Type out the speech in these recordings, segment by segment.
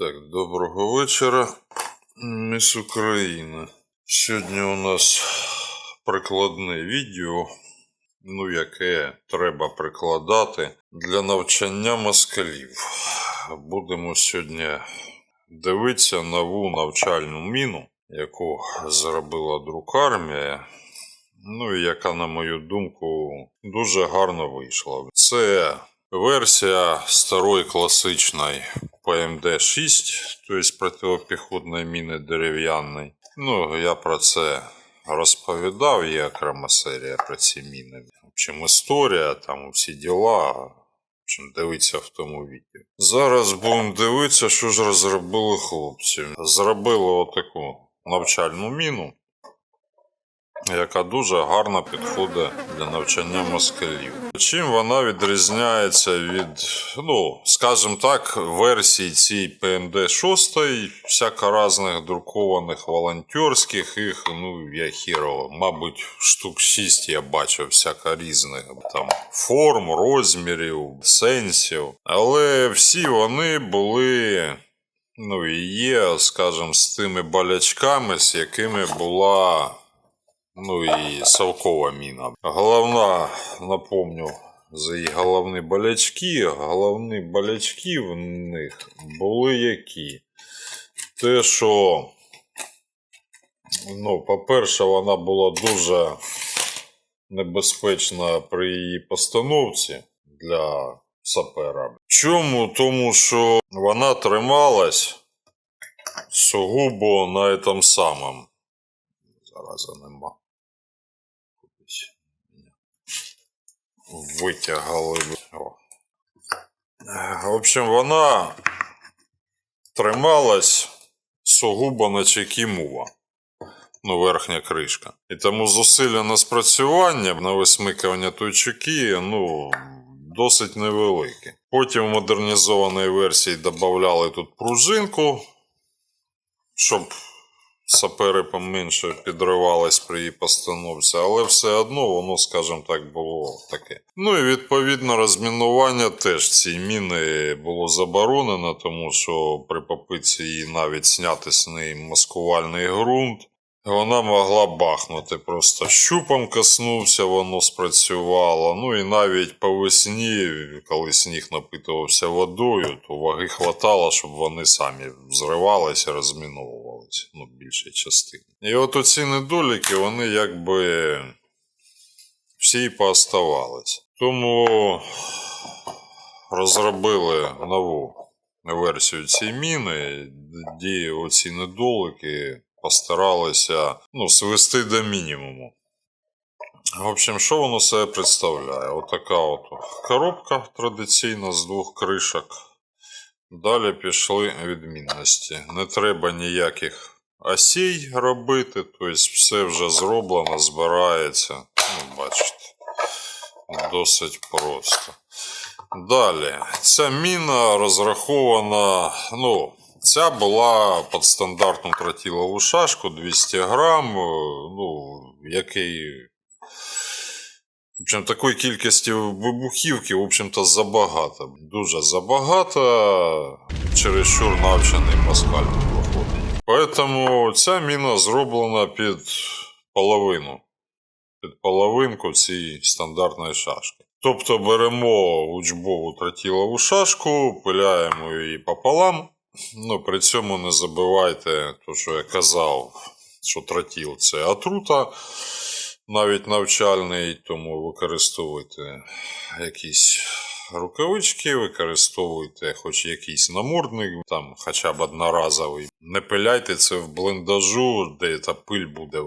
Так, доброго вечора, міс Україна. Сьогодні у нас прикладне відео, ну яке треба прикладати для навчання москалів. Будемо сьогодні дивитися нову навчальну міну, яку зробила друкармія. Ну і яка, на мою думку, дуже гарно вийшла. Це версія старої класичної ПМД-6, тобто протипіхотної міни дерев'яної. Ну, я про це розповідав, є окрема серія про ці міни. В общем, історія, там всі діла. В общем, в тому відео. Зараз будемо дивитися, що ж розробили хлопці. Зробили отаку навчальну міну, яка дуже гарно підходить для навчання москалів. Чим вона відрізняється від, ну, скажімо так, версій цієї ПМД 6, всяко різних друкованих волонтерських, їх, ну, я хірово, мабуть, штук 6 я бачив всяко різних там форм, розмірів, сенсів. Але всі вони були. Ну і є, скажімо, з тими болячками, з якими була Ну і совкова міна. Головна, напомню, за її головні болячки. Головні болячки в них були які? Те, що, ну, по-перше, вона була дуже небезпечна при її постановці для сапера. Чому? Тому що вона трималась сугубо на этом самому. Зараз нема. Витягали. О. В общем, вона трималась сугубо на чекі мува. Ну, верхня кришка. І тому зусилля на спрацювання, на висмикування той чеки, ну, досить невелике. Потім в модернізованій версії додавали тут пружинку, щоб сапери поменше підривались при її постановці, але все одно воно, скажімо так, було таке. Ну і відповідно розмінування теж ці міни було заборонено, тому що при попитці її навіть зняти з неї маскувальний ґрунт. Вона могла бахнути, просто щупом коснувся, воно спрацювало. Ну і навіть по весні, коли сніг напитувався водою, то ваги хватало, щоб вони самі взривалися, розміновувалися, ну, більшій частині. І от оці недоліки, вони якби всі й пооставались. Тому розробили нову версію цієї міни, де оці недоліки постаралися ну, свести до мінімуму. В общем, що воно себе представляє? Отака от коробка традиційна з двох кришок. Далі пішли відмінності. Не треба ніяких осей робити, тобто все вже зроблено, збирається. Ну, бачите, досить просто. Далі, ця міна розрахована, ну, Ця була під стандартну тротилову шашку 200 грам, ну, який. В такої кількості вибухівки, в общем-то, забагато. Дуже забагато, чересчур навчений москаль виходить. Поэтому ця міна зроблена під половину. Під половинку цієї стандартної шашки. Тобто беремо учбову тротилову шашку, пиляємо її пополам. Ну, при цьому не забувайте, то, що я казав, що тротіл це отрута, навіть навчальний, тому використовуйте якісь рукавички, використовуйте хоч якийсь намордник, там хоча б одноразовий. Не пиляйте це в бліндажу, де та пиль буде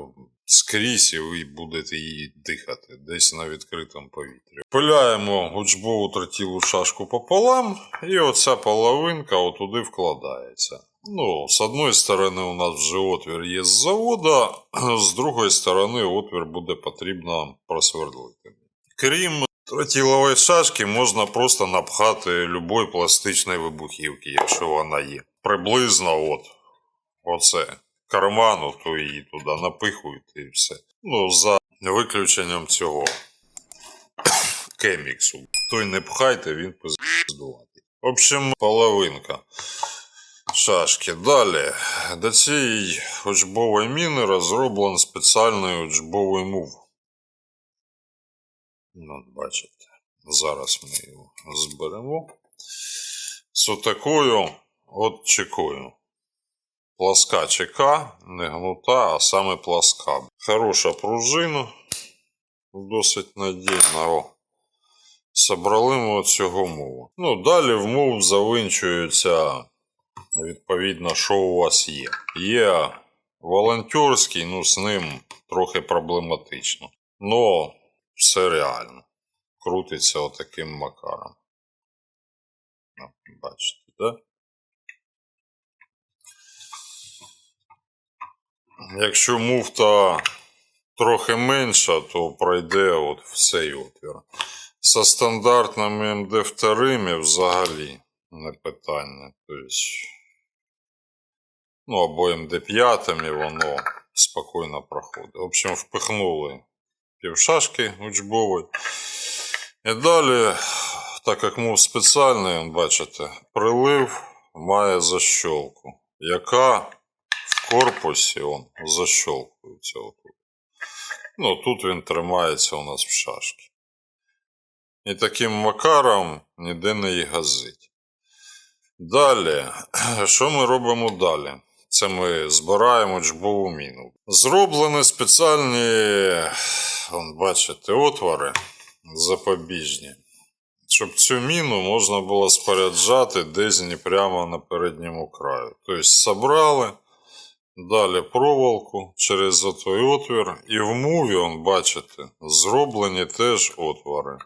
скрізь, і ви будете її дихати десь на відкритому повітрі. Пиляємо гучбову тротілу шашку пополам, і оця половинка отуди вкладається. Ну, з одної сторони, у нас вже отвір є з завода, з другої сторони, отвір буде потрібно просвердлити. Крім тротілової шашки, можна просто напхати любої пластичної вибухівки, якщо вона є. Приблизно от, оце карману, то її туди напихуєте і все. Ну, за виключенням цього кеміксу. Той не пхайте, він пиздувати. В общем, половинка. Шашки. Далі. До цієї учбової міни розроблен спеціальний учбовий мув. Ну, бачите. Зараз ми його зберемо. З отакою от чекою. Пласка чека, не гнута, а саме пласка. Хороша пружина, досить надійна. О. Собрали ми цього мову. Ну, далі в мов завинчується, відповідно, що у вас є. Є волонтерський, ну з ним трохи проблематично. Но все реально. Крутиться отаким макаром. Бачите? Да? Якщо муфта трохи менша, то пройде от в цей отвір. Со стандартними МД2 взагалі не питання. Тобто, ну або МД5 і воно спокійно проходить. В общем, впихнули півшашки учбової. І далі, так як мов спеціальний, бачите, прилив має защолку, яка в корпусі он, защолкується. Отут. Ну, тут він тримається у нас в шашки. І таким макаром ніде не її газить. Далі, що ми робимо далі? Це ми збираємо джбову міну. Зроблені спеціальні, вон, бачите, отвори запобіжні. Щоб цю міну можна було споряджати десь не прямо на передньому краю. Тобто, собрали, далі проволоку через той отвір, і в муві, вон, бачите, зроблені теж отвори.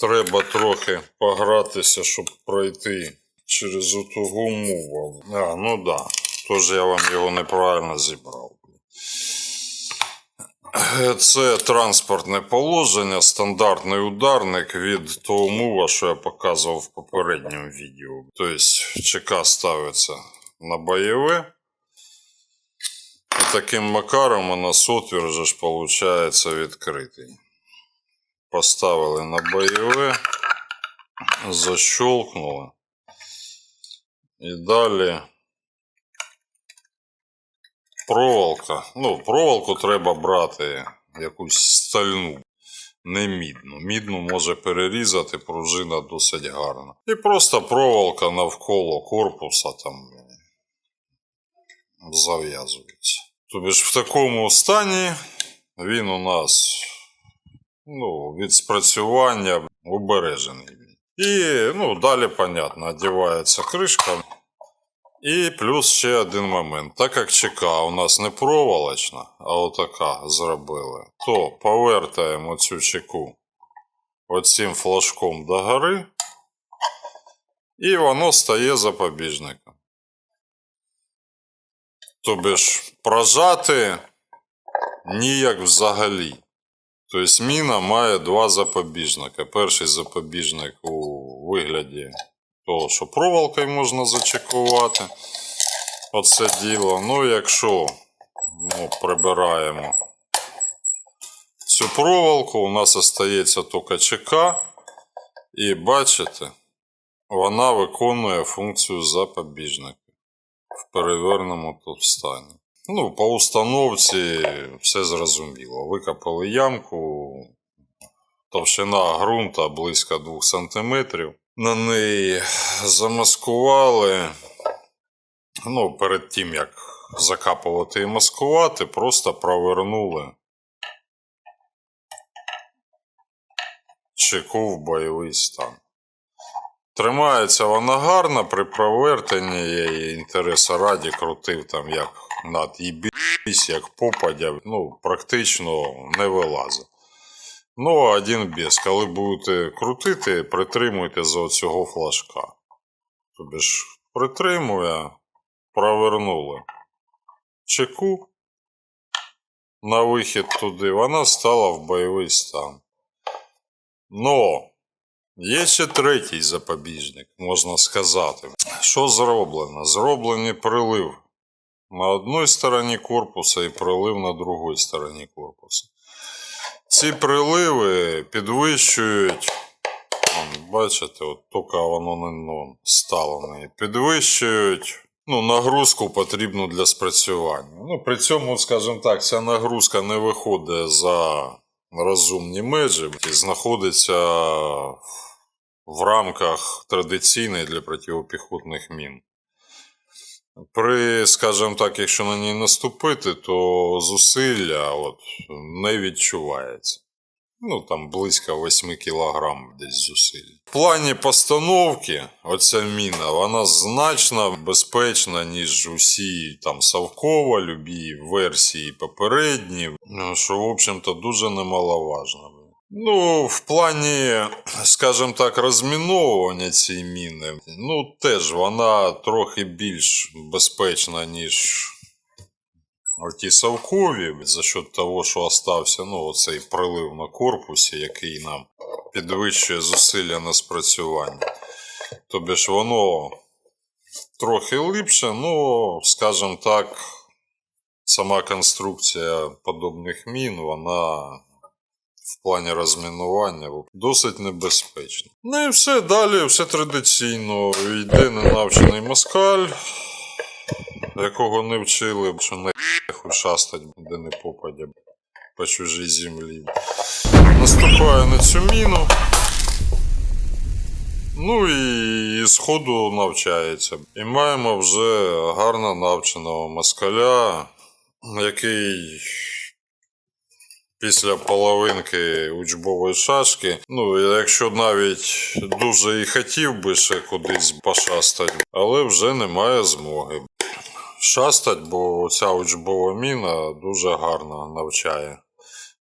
Треба трохи погратися, щоб пройти через оту гуму. А, ну да. Тож я вам його неправильно зібрав. Це транспортне положення, стандартний ударник від того мува, що я показував в попередньому відео. Тобто ЧК ставиться на бойове. І таким макаром у нас отвір же ж виходить відкритий. Поставили на бойове, защелкнули. І далі проволока. Ну, проволоку треба брати якусь стальну, не мідну. Мідну може перерізати, пружина досить гарна. І просто проволока навколо корпуса там зав'язується. Тобто ж в такому стані він у нас ну, від спрацювання убережений. І ну, далі, понятно, одягається кришка. І плюс ще один момент. Так як ЧК у нас не проволочна, а отака зробили, то повертаємо цю чеку оцим флажком догори, і воно стає запобіжником. Тобі ж прожати ніяк взагалі. Тобто міна має два запобіжника. Перший запобіжник у вигляді того, що проволокою можна зачекувати. Оце діло. Ну, якщо ну, прибираємо цю проволоку, у нас остається тільки ЧК. І бачите, вона виконує функцію запобіжника в переверненому стані. Ну, по установці все зрозуміло. Викопали ямку, товщина ґрунта близько 2 см. На неї замаскували. Ну, перед тим, як закапувати і маскувати, просто провернули чеку в бойовий стан. Тримається вона гарно, при провертанні я її інтереса раді крутив там як над їбісь, як попадя, ну, практично не вилазить. Ну, один без. Коли будете крутити, притримуйте за цього флажка. Тобі ж притримує, провернули чеку на вихід туди, вона стала в бойовий стан. Но є ще третій запобіжник, можна сказати. Що зроблено? Зроблений прилив на одній стороні корпуса і прилив на другій стороні корпуса. Ці приливи підвищують бачите, от тільки воно не ну, стало не підвищують. Ну, нагрузку потрібну для спрацювання. Ну, при цьому, скажімо так, ця нагрузка не виходить за розумні межі і знаходиться в рамках традиційної для протипіхотних мін. При, скажімо так, якщо на ній наступити, то зусилля от, не відчувається. Ну, там близько 8 кг десь зусиль. В плані постановки, оця міна, вона значно безпечна, ніж усі там Савкова, любі версії попередні, що, в общем-то, дуже немаловажно. Ну, в плані, скажімо так, розміновування цієї міни, ну, теж вона трохи більш безпечна, ніж ті Савкові, за счет того, що остався ну, оцей прилив на корпусі, який нам підвищує зусилля на спрацювання. Тобі ж воно трохи липше, ну, скажімо так, сама конструкція подобних мін, вона в плані розмінування досить небезпечна. Ну і все далі, все традиційно. Йде ненавчений москаль, якого не вчили, що не шастать, де не попадя по чужій землі. Наступаю на цю міну. Ну і з ходу навчається. І маємо вже гарно навченого москаля, який після половинки учбової шашки. Ну, якщо навіть дуже і хотів би ще кудись пошастати, але вже немає змоги. Шастать, бо ця учбова міна дуже гарно навчає.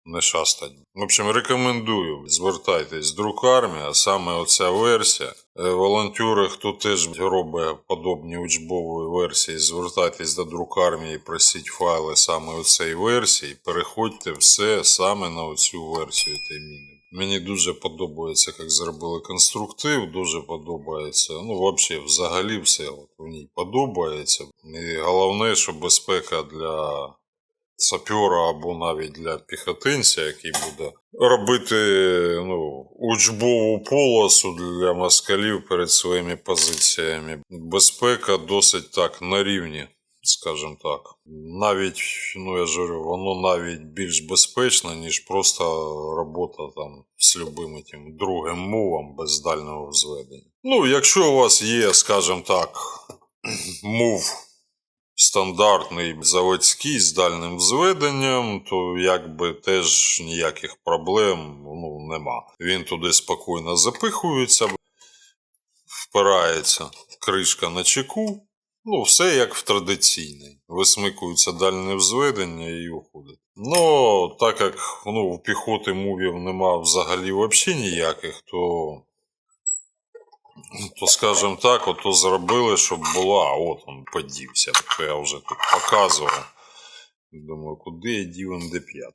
Не шастать. В общем, рекомендую. Звертайтесь друк армії, а саме оця версія. Е, Волонтери, хто теж робить подобні учбові версії, звертайтесь до друк армії, просіть файли саме у цій версії. Переходьте все саме на оцю версію тієї міни. Мені дуже подобається, як зробили конструктив, дуже подобається. Ну, взагалі, взагалі все от в ній подобається. І головне, що безпека для сапера або навіть для піхотинця, який буде робити ну, учбову полосу для москалів перед своїми позиціями. Безпека досить так на рівні, скажімо так. Навіть, ну я ж говорю, воно навіть більш безпечно, ніж просто робота там з любим тим другим мовом без дальнього взведення. Ну, якщо у вас є, скажімо так, мов стандартний заводський з дальним зведенням, то якби теж ніяких проблем ну, нема. Він туди спокійно запихується, впирається кришка на чеку. Ну, все як в традиційний. Висмикується дальне взведення і уходить. Ну, так як ну, у піхоти мувів нема взагалі взагалі ніяких, то то, скажімо так, ото зробили, щоб була, от він подівся. То я вже тут показував. Думаю, куди я дів МД5?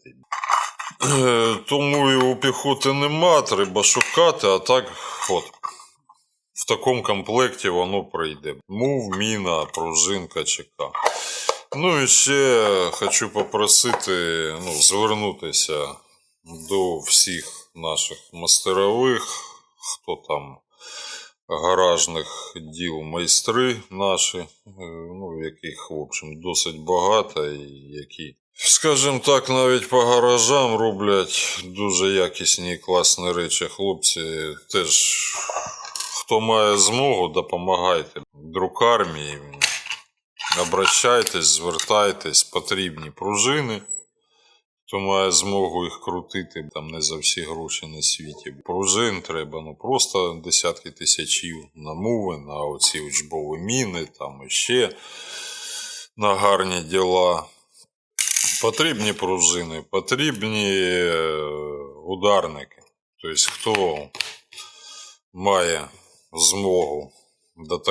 Е, Тому у піхоти нема, треба шукати, а так от. В такому комплекті воно прийде. Мув, міна, пружинка, ЧК. Ну і ще хочу попросити ну, звернутися до всіх наших мастерових, хто там гаражних діл майстри наші, е, ну, яких, в общем, досить багато, і які, скажімо так, навіть по гаражам роблять дуже якісні і класні речі. Хлопці теж, хто має змогу, допомагайте. Друк армії, обращайтесь, звертайтесь, потрібні пружини. Хто має змогу їх крутити там не за всі гроші на світі. Пружин треба ну просто десятки тисячів на муви, на оці учбові міни, там іще на гарні діла. Потрібні пружини, потрібні е, ударники. Тобто, хто має змогу до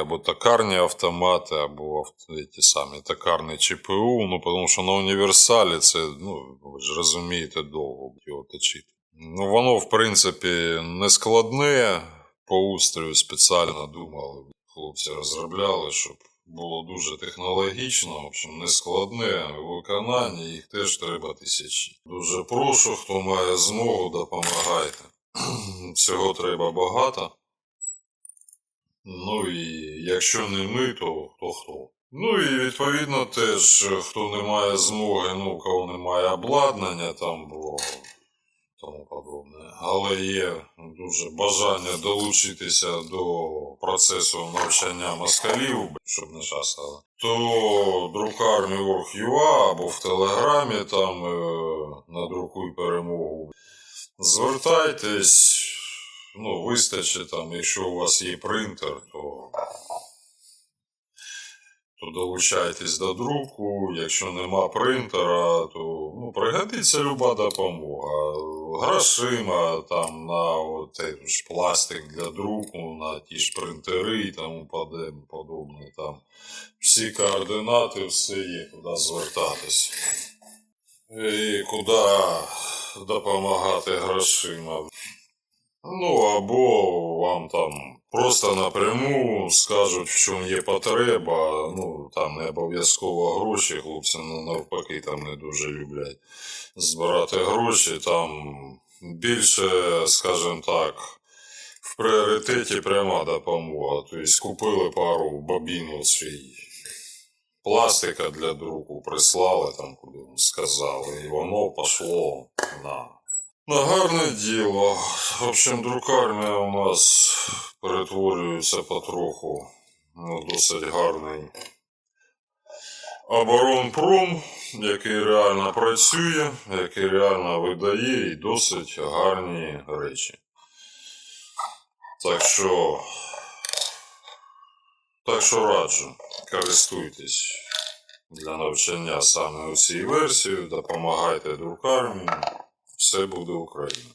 або токарні автомати, або ті самі токарні ЧПУ, ну, тому що на універсалі це, ну, ви ж розумієте, довго його точити. Ну, воно, в принципі, не складне, по устрою спеціально думали, хлопці розробляли, щоб було дуже технологічно, в общем, не складне у виконанні, їх теж треба тисячі. Дуже прошу, хто має змогу, допомагайте. Цього треба багато. Ну і якщо не ми, то, то хто? Ну і відповідно теж, хто не має змоги, ну, кого немає обладнання там бо тому подобне. Але є дуже бажання долучитися до процесу навчання москалів, щоб не шастали, то друкарні Орг.ua або в Телеграмі там е, надрукуй перемогу. Звертайтесь, ну, вистачить там, якщо у вас є принтер, то, то долучайтесь до друку. Якщо нема принтера, то ну, пригодиться люба допомога. Грошима там на от, ж пластик для друку, на ті ж принтери і тому подобне. Там всі координати, все є, куди звертатись. І куди допомагати грошима. Ну, або вам там просто напряму скажуть, в чому є потреба. Ну, там не обов'язково гроші, хлопці ну, навпаки там не дуже люблять збирати гроші. Там більше, скажімо так, в пріоритеті пряма допомога. Тобто купили пару бобін свій пластика для друку, прислали там, куди сказали, і воно пішло на на гарне діло. В общем, друкарня у нас перетворюється потроху на досить гарний оборонпром, який реально працює, який реально видає і досить гарні речі. Так що, так що раджу, користуйтесь для навчання саме у цій версії, допомагайте друкарні. Все буде Україна.